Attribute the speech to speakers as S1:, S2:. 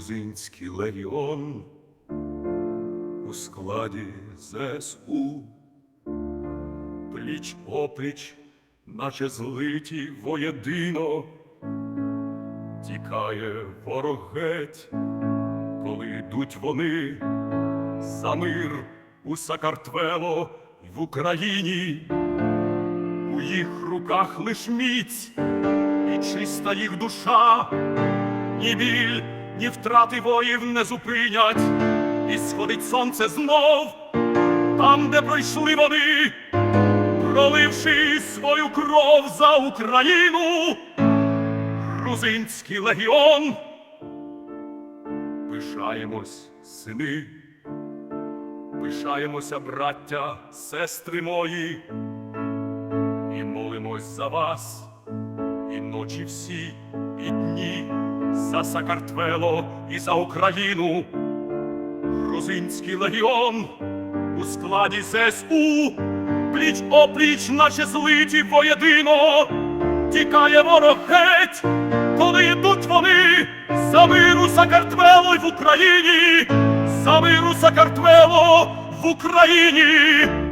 S1: грузинський легіон у складі ЗСУ, пліч опліч, наче злиті воєдино, тікає ворог геть, коли йдуть вони за мир у Сакартвело в Україні. У їх руках лиш міць і чиста їх душа, ні біль, ні втрати воїв не зупинять, і сходить сонце знов, там, де пройшли вони, проливши свою кров за Україну, грузинський легіон. Пишаємось, сини, пишаємося, браття, сестри мої, і молимось за вас, і ночі всі, і дні, за Сакартвело і за Україну. Грузинський легіон у складі ЗСУ, пліч опліч, наче злиті воєдино, тікає ворог геть, коли йдуть вони за миру Сакартвело й в Україні, за миру Сакартвело в Україні.